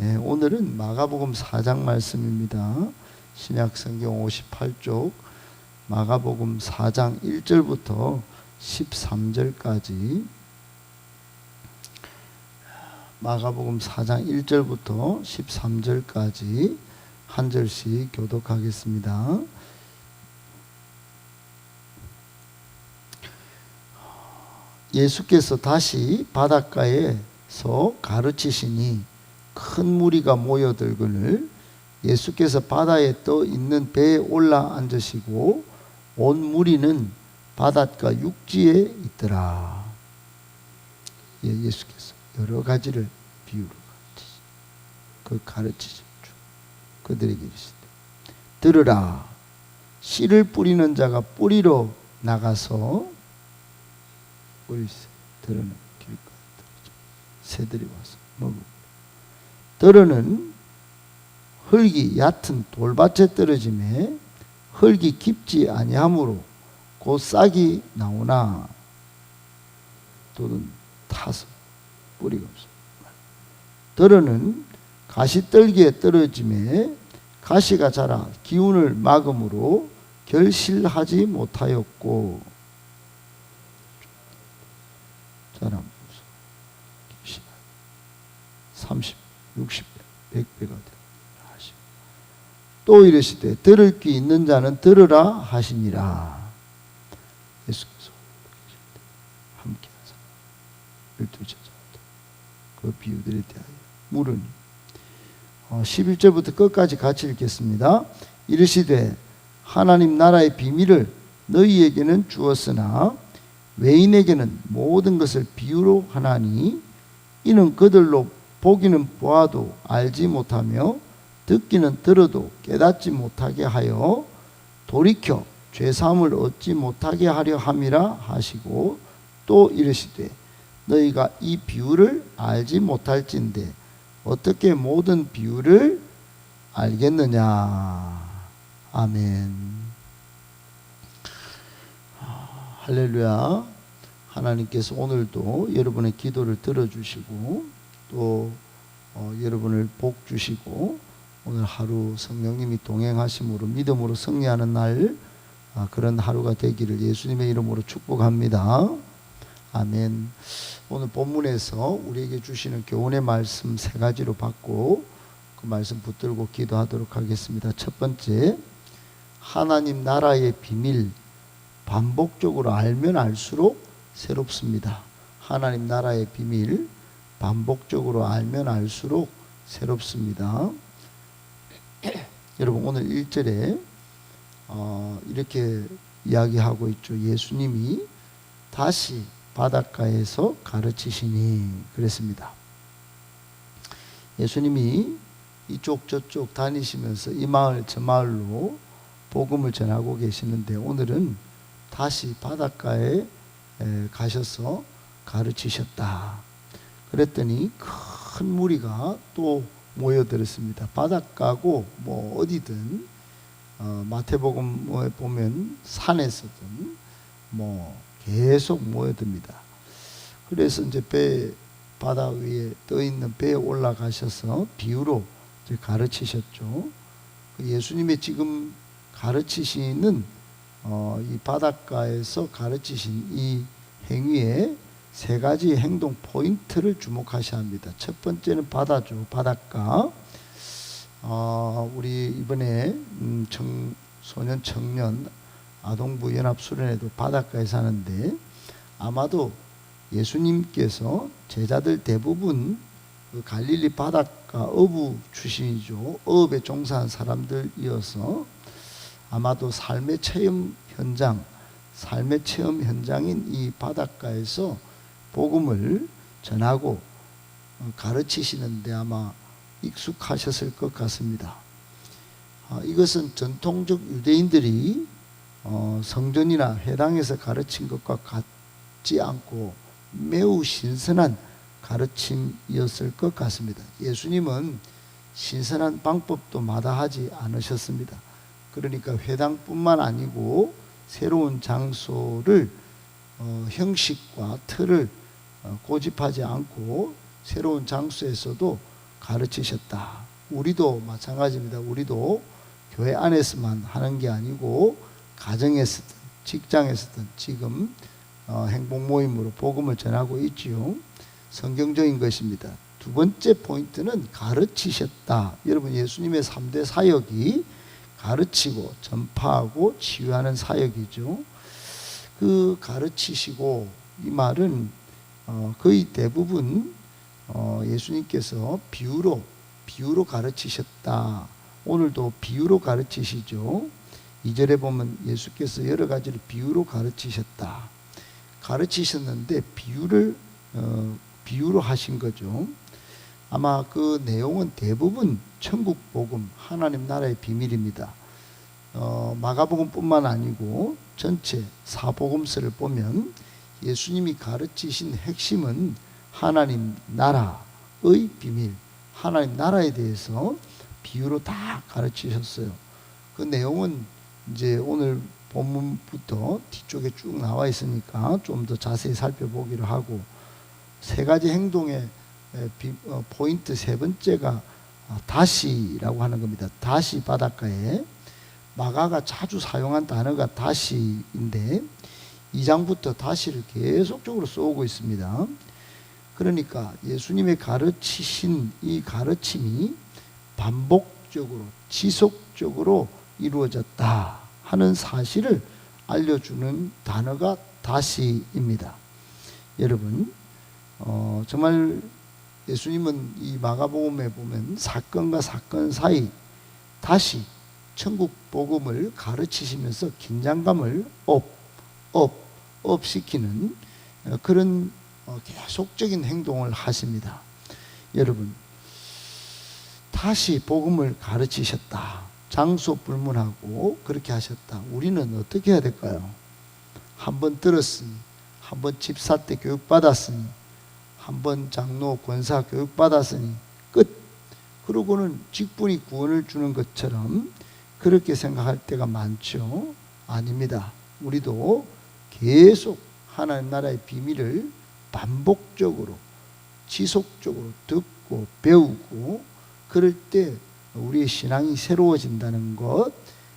네, 오늘은 마가복음 4장 말씀입니다. 신약 성경 58쪽 마가복음 4장 1절부터 13절까지 마가복음 4장 1절부터 13절까지 한 절씩 교독하겠습니다. 예수께서 다시 바닷가에서 가르치시니 큰 무리가 모여들거늘 예수께서 바다에 떠 있는 배에 올라 앉으시고 온 무리는 바닷가 육지에 있더라. 예, 예수께서 여러 가지를 비유로 가르치시. 그 가르치신 중 그들에게 이르시되 들으라 씨를 뿌리는 자가 뿌리로 나가서 뿌리세 들어는 길가에 새들이 와서 먹고 들어는 흙이 얕은 돌밭에 떨어짐에 흙이 깊지 아니하므로 곧 싹이 나오나? 또는 타서 뿌리가 없어. 들어는 가시떨기에 떨어짐에 가시가 자라 기운을 막음으로 결실하지 못하였고. 자라 30, 60배, 100배가 되라 하시고 또 이르시되 들을 귀 있는 자는 들으라 하시니라. 예수께서 함께 하사 열두 제자들 그 비유들에 대하여 물으니 어, 11절부터 끝까지 같이 읽겠습니다. 이르시되 하나님 나라의 비밀을 너희에게는 주었으나 외인에게는 모든 것을 비유로 하나니 이는 그들로 보기는 보아도 알지 못하며 듣기는 들어도 깨닫지 못하게 하여 돌이켜 죄사함을 얻지 못하게 하려 함이라 하시고 또 이르시되 너희가 이 비유를 알지 못할진데 어떻게 모든 비유를 알겠느냐? 아멘. 아, 할렐루야. 하나님께서 오늘도 여러분의 기도를 들어주시고 또 어, 여러분을 복 주시고 오늘 하루 성령님이 동행하심으로 믿음으로 승리하는 날 아, 그런 하루가 되기를 예수님의 이름으로 축복합니다. 아멘. 오늘 본문에서 우리에게 주시는 교훈의 말씀 세 가지로 받고 그 말씀 붙들고 기도하도록 하겠습니다. 첫 번째, 하나님 나라의 비밀 반복적으로 알면 알수록 새롭습니다. 하나님 나라의 비밀 반복적으로 알면 알수록 새롭습니다. 여러분 오늘 1절에 어, 이렇게 이야기하고 있죠. 예수님이 다시 바닷가에서 가르치시니 그랬습니다. 예수님이 이쪽 저쪽 다니시면서 이 마을 저 마을로 복음을 전하고 계시는데 오늘은 다시 바닷가에 가셔서 가르치셨다. 그랬더니 큰 무리가 또 모여들었습니다. 바닷가고 뭐 어디든 어, 마태복음에 보면 산에서든 뭐 계속 모여듭니다. 그래서 이제 배 바다 위에 떠 있는 배에 올라가셔서 비유로 가르치셨죠. 그 예수님의 지금 가르치시는 어, 이 바닷가에서 가르치신 이 행위에 세 가지 행동 포인트를 주목하셔야 합니다. 첫 번째는 바다죠. 바닷가. 어, 우리 이번에 음, 청, 소년 청년 아동부 연합 수련회도 바닷가에 사는데 아마도 예수님께서 제자들 대부분 그 갈릴리 바닷가 어부 출신이죠. 어업에 종사한 사람들이어서 아마도 삶의 체험 현장, 삶의 체험 현장인 이 바닷가에서 복음을 전하고 가르치시는데 아마 익숙하셨을 것 같습니다. 아, 이것은 전통적 유대인들이 어, 성전이나 회당에서 가르친 것과 같지 않고 매우 신선한 가르침이었을 것 같습니다. 예수님은 신선한 방법도 마다하지 않으셨습니다. 그러니까 회당뿐만 아니고 새로운 장소를 어, 형식과 틀을 어, 고집하지 않고 새로운 장소에서도 가르치셨다. 우리도 마찬가지입니다. 우리도 교회 안에서만 하는 게 아니고 가정에서든 직장에서든 지금 어, 행복 모임으로 복음을 전하고 있지요. 성경적인 것입니다. 두 번째 포인트는 가르치셨다. 여러분 예수님의 3대 사역이 가르치고 전파하고 치유하는 사역이죠. 그 가르치시고 이 말은 어, 거의 대부분 어, 예수님께서 비유로 비유로 가르치셨다. 오늘도 비유로 가르치시죠. 2절에 보면 예수께서 여러 가지를 비유로 가르치셨다. 가르치셨는데 비유를 어, 비유로 하신 거죠. 아마 그 내용은 대부분 천국 복음 하나님 나라의 비밀입니다. 어, 마가복음뿐만 아니고 전체 사복음서를 보면 예수님이 가르치신 핵심은 하나님 나라의 비밀, 하나님 나라에 대해서 비유로 다 가르치셨어요. 그 내용은 이제 오늘 본문부터 뒤쪽에 쭉 나와 있으니까 좀 더 자세히 살펴보기로 하고 세 가지 행동의 어, 포인트 세 번째가 아, 다시라고 하는 겁니다. 다시 바닷가에 마가가 자주 사용한 단어가 다시인데 2장부터 다시를 계속적으로 쏘고 있습니다. 그러니까 예수님의 가르치신 이 가르침이 반복적으로 지속적으로 이루어졌다 하는 사실을 알려주는 단어가 다시입니다. 여러분, 어, 정말 예수님은 이 마가복음에 보면 사건과 사건 사이 다시 천국 복음을 가르치시면서 긴장감을 업, 업, 업 시키는 어, 그런 어, 계속적인 행동을 하십니다. 여러분, 다시 복음을 가르치셨다. 장소 불문하고 그렇게 하셨다. 우리는 어떻게 해야 될까요? 한번 들었으니, 한번 집사 때 교육받았으니, 한번 장로 권사 교육받았으니 끝. 그러고는 직분이 구원을 주는 것처럼 그렇게 생각할 때가 많죠. 아닙니다. 우리도 계속 하나님 나라의 비밀을 반복적으로 지속적으로 듣고 배우고 그럴 때 우리의 신앙이 새로워진다는 것,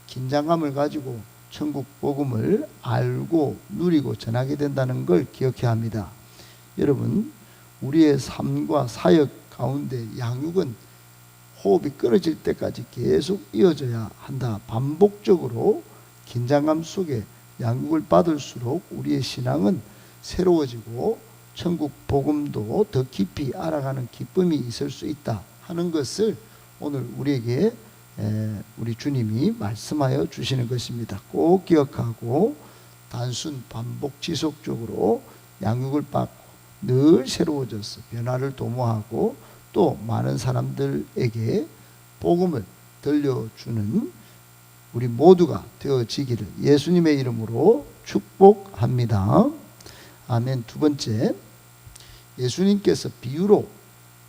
긴장감을 가지고 천국 복음을 알고 누리고 전하게 된다는 걸 기억해야 합니다. 여러분, 우리의 삶과 사역 가운데 양육은 호흡이 끊어질 때까지 계속 이어져야 한다. 반복적으로 긴장감 속에 양육을 받을수록 우리의 신앙은 새로워지고 천국 복음도 더 깊이 알아가는 기쁨이 있을 수 있다 하는 것을 오늘 우리에게 에, 우리 주님이 말씀하여 주시는 것입니다. 꼭 기억하고 단순 반복 지속적으로 양육을 받고 늘 새로워져서 변화를 도모하고 또 많은 사람들에게 복음을 들려주는 우리 모두가 되어지기를 예수님의 이름으로 축복합니다. 아멘. 두 번째, 예수님께서 비유로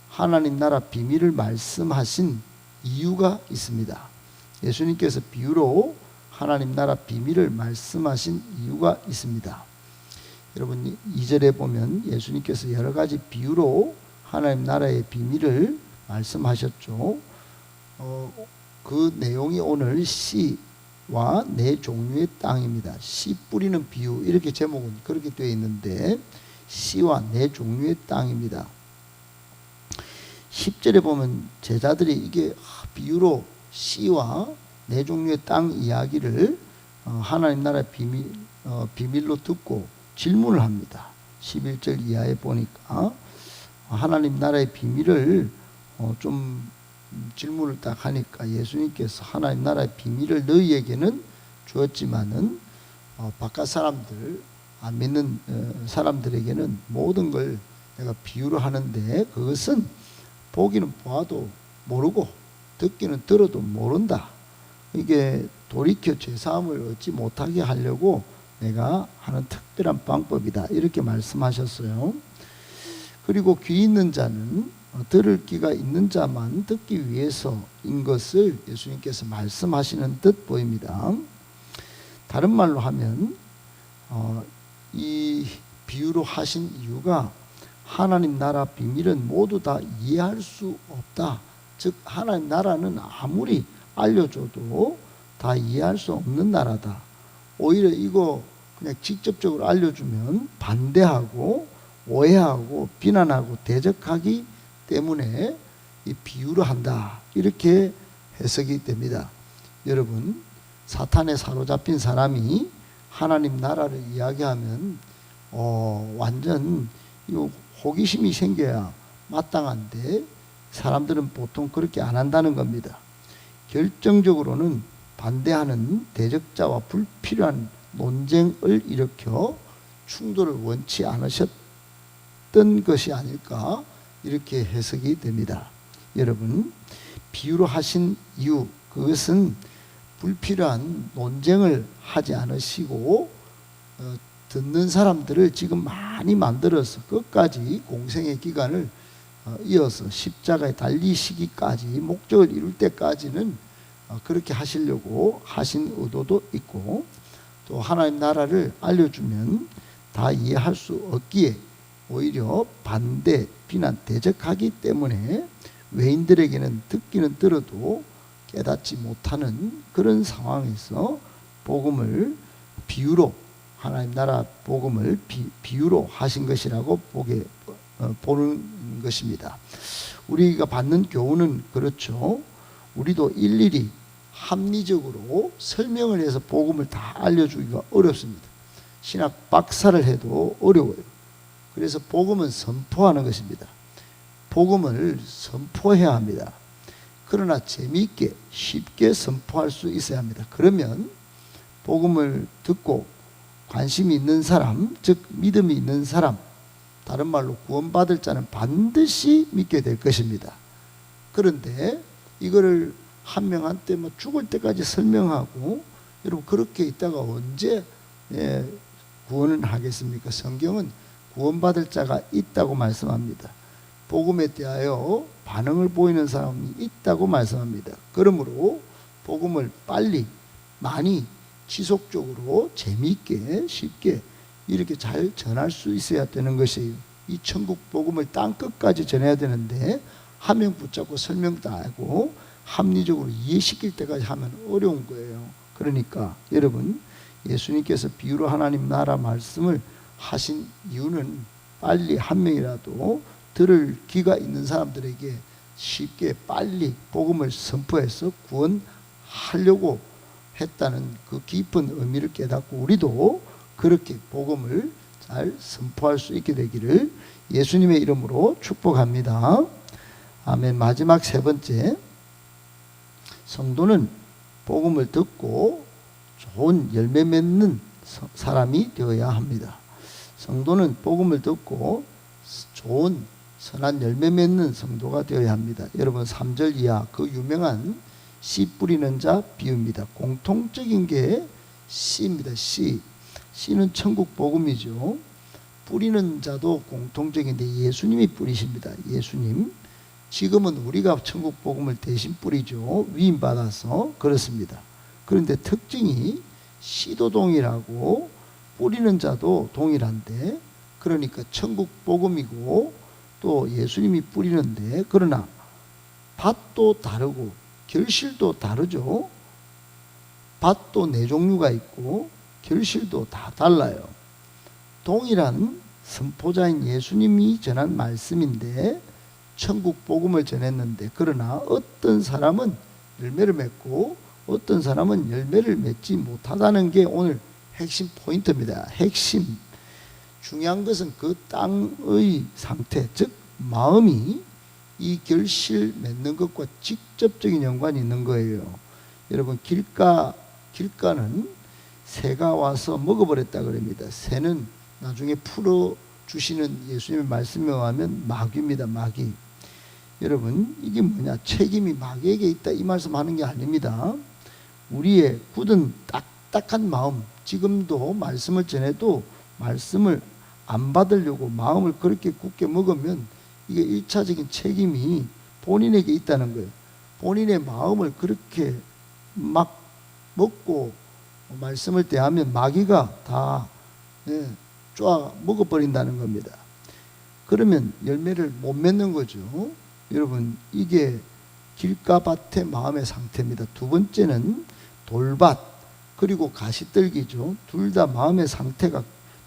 하나님 나라 비밀을 말씀하신 이유가 있습니다. 예수님께서 비유로 하나님 나라 비밀을 말씀하신 이유가 있습니다. 여러분 2절에 보면 예수님께서 여러 가지 비유로 하나님 나라의 비밀을 말씀하셨죠. 어, 그 내용이 오늘 씨와 네 종류의 땅입니다. 씨 뿌리는 비유 이렇게 제목은 그렇게 되어 있는데 씨와 네 종류의 땅입니다. 10절에 보면 제자들이 이게 비유로 씨와 네 종류의 땅 이야기를 어, 하나님 나라 비밀, 어, 비밀로 듣고 질문을 합니다. 11절 이하에 보니까 하나님 나라의 비밀을 어, 좀 질문을 딱 하니까 예수님께서 하나님 나라의 비밀을 너희에게는 주었지만은 어, 바깥 사람들 안 믿는 어, 사람들에게는 모든 걸 내가 비유로 하는데 그것은 보기는 보아도 모르고 듣기는 들어도 모른다. 이게 돌이켜 죄사함을 얻지 못하게 하려고 내가 하는 특별한 방법이다. 이렇게 말씀하셨어요. 그리고 귀 있는 자는 어, 들을 귀가 있는 자만 듣기 위해서인 것을 예수님께서 말씀하시는 듯 보입니다. 다른 말로 하면 어, 이 비유로 하신 이유가 하나님 나라 비밀은 모두 다 이해할 수 없다. 즉 하나님 나라는 아무리 알려줘도 다 이해할 수 없는 나라다. 오히려 이거 그냥 직접적으로 알려주면 반대하고 오해하고 비난하고 대적하기 때문에 이 비유를 한다. 이렇게 해석이 됩니다. 여러분, 사탄에 사로잡힌 사람이 하나님 나라를 이야기하면 어, 완전 이 호기심이 생겨야 마땅한데 사람들은 보통 그렇게 안 한다는 겁니다. 결정적으로는 반대하는 대적자와 불필요한 논쟁을 일으켜 충돌을 원치 않으셨 던 것이 아닐까 이렇게 해석이 됩니다. 여러분 비유로 하신 이유 그것은 불필요한 논쟁을 하지 않으시고 어, 듣는 사람들을 지금 많이 만들어서 끝까지 공생의 기간을 어, 이어서 십자가에 달리시기까지 목적을 이룰 때까지는 어, 그렇게 하시려고 하신 의도도 있고 또 하나님 나라를 알려주면 다 이해할 수 없기에 오히려 반대, 비난, 대적하기 때문에 외인들에게는 듣기는 들어도 깨닫지 못하는 그런 상황에서 복음을 비유로 하나님 나라 복음을 비, 비유로 하신 것이라고 보게 어, 보는 것입니다. 우리가 받는 교훈은 그렇죠. 우리도 일일이 합리적으로 설명을 해서 복음을 다 알려주기가 어렵습니다. 신학 박사를 해도 어려워요. 그래서 복음은 선포하는 것입니다. 복음을 선포해야 합니다. 그러나 재미있게 쉽게 선포할 수 있어야 합니다. 그러면 복음을 듣고 관심이 있는 사람, 즉 믿음이 있는 사람, 다른 말로 구원받을 자는 반드시 믿게 될 것입니다. 그런데 이거를 한 명 한테 뭐 죽을 때까지 설명하고 여러분 그렇게 있다가 언제 예, 구원을 하겠습니까? 성경은 구원받을 자가 있다고 말씀합니다. 복음에 대하여 반응을 보이는 사람이 있다고 말씀합니다. 그러므로 복음을 빨리 많이 지속적으로 재미있게 쉽게 이렇게 잘 전할 수 있어야 되는 것이에요. 이 천국 복음을 땅 끝까지 전해야 되는데 한명 붙잡고 설명도 하고 합리적으로 이해시킬 때까지 하면 어려운 거예요. 그러니까 여러분 예수님께서 비유로 하나님 나라 말씀을 하신 이유는 빨리 한 명이라도 들을 귀가 있는 사람들에게 쉽게 빨리 복음을 선포해서 구원하려고 했다는 그 깊은 의미를 깨닫고 우리도 그렇게 복음을 잘 선포할 수 있게 되기를 예수님의 이름으로 축복합니다. 아멘. 마지막 세 번째. 성도는 복음을 듣고 좋은 열매 맺는 사람이 되어야 합니다. 성도는 복음을 듣고 좋은 선한 열매 맺는 성도가 되어야 합니다. 여러분 3절 이하 그 유명한 씨 뿌리는 자 비유입니다. 공통적인 게 씨입니다. 씨. 씨는 천국 복음이죠. 뿌리는 자도 공통적인데 예수님이 뿌리십니다. 예수님. 지금은 우리가 천국 복음을 대신 뿌리죠. 위임 받아서 그렇습니다. 그런데 특징이 씨도 동일하고 뿌리는 자도 동일한데 그러니까 천국 복음이고 또 예수님이 뿌리는데 그러나 밭도 다르고 결실도 다르죠. 밭도 네 종류가 있고 결실도 다 달라요. 동일한 선포자인 예수님이 전한 말씀인데 천국 복음을 전했는데 그러나 어떤 사람은 열매를 맺고 어떤 사람은 열매를 맺지 못하다는 게 오늘 핵심 포인트입니다. 핵심. 중요한 것은 그 땅의 상태, 즉 마음이 이 결실 맺는 것과 직접적인 연관이 있는 거예요. 여러분 길가 길가는 새가 와서 먹어버렸다 그럽니다. 새는 나중에 풀어 주시는 예수님의 말씀에 의하면 마귀입니다. 마귀. 여러분 이게 뭐냐? 책임이 마귀에게 있다 이 말씀하는 게 아닙니다. 우리의 굳은 딱딱한 마음 지금도 말씀을 전해도 말씀을 안 받으려고 마음을 그렇게 굳게 먹으면 이게 일차적인 책임이 본인에게 있다는 거예요. 본인의 마음을 그렇게 막 먹고 말씀을 대하면 마귀가 다 네, 쪼아 먹어버린다는 겁니다. 그러면 열매를 못 맺는 거죠. 여러분 이게 길가 밭의 마음의 상태입니다. 두 번째는 돌밭 그리고 가시떨기죠. 둘 다 마음의 상태가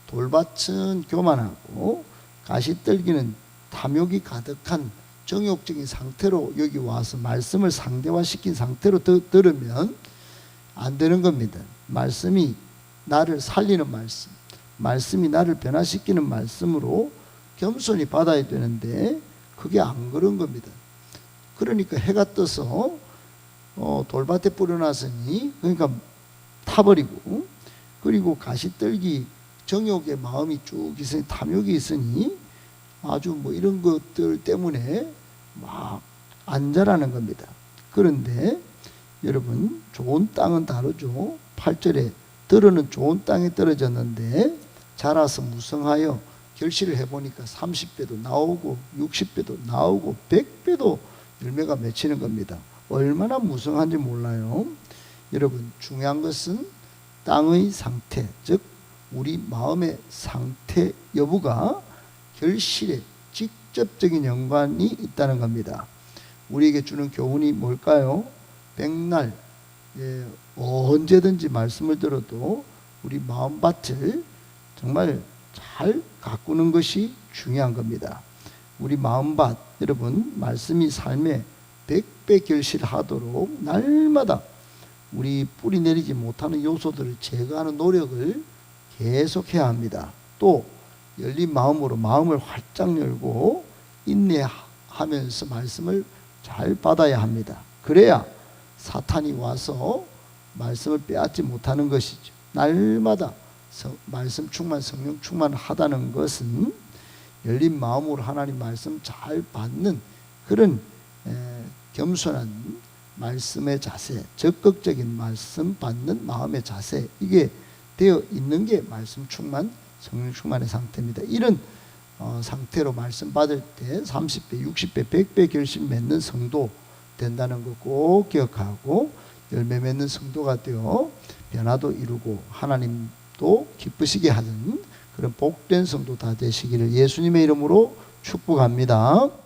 돌밭은 교만하고 가시떨기는 탐욕이 가득한 정욕적인 상태로 여기 와서 말씀을 상대화시킨 상태로 드- 들으면 안 되는 겁니다. 말씀이 나를 살리는 말씀, 말씀이 나를 변화시키는 말씀으로 겸손히 받아야 되는데 그게 안 그런 겁니다. 그러니까 해가 떠서 어, 돌밭에 뿌려놨으니 그러니까 타버리고 그리고 가시떨기 정욕의 마음이 쭉 있으니 탐욕이 있으니 아주 뭐 이런 것들 때문에 막 안 자라는 겁니다. 그런데 여러분 좋은 땅은 다르죠. 8절에 들어는 좋은 땅에 떨어졌는데 자라서 무성하여 결실을 해보니까 30배도 나오고 60배도 나오고 100배도 열매가 맺히는 겁니다. 얼마나 무성한지 몰라요. 여러분 중요한 것은 땅의 상태, 즉 우리 마음의 상태 여부가 결실에 직접적인 연관이 있다는 겁니다. 우리에게 주는 교훈이 뭘까요? 백날 예, 언제든지 말씀을 들어도 우리 마음밭을 정말 잘 가꾸는 것이 중요한 겁니다. 우리 마음밭 여러분 말씀이 삶에 백배 결실하도록 날마다 우리 뿌리 내리지 못하는 요소들을 제거하는 노력을 계속해야 합니다. 또 열린 마음으로 마음을 활짝 열고 인내하면서 말씀을 잘 받아야 합니다. 그래야 사탄이 와서 말씀을 빼앗지 못하는 것이죠. 날마다 성- 말씀 충만, 성령 충만하다는 것은 열린 마음으로 하나님 말씀 잘 받는 그런 에, 겸손한 말씀의 자세, 적극적인 말씀 받는 마음의 자세 이게 되어 있는 게 말씀 충만, 성령 충만의 상태입니다. 이런 어, 상태로 말씀 받을 때 30배, 60배, 100배 결심 맺는 성도 된다는 거 꼭 기억하고 열매 맺는 성도가 되어 변화도 이루고 하나님도 기쁘시게 하는 그런 복된 성도 다 되시기를 예수님의 이름으로 축복합니다.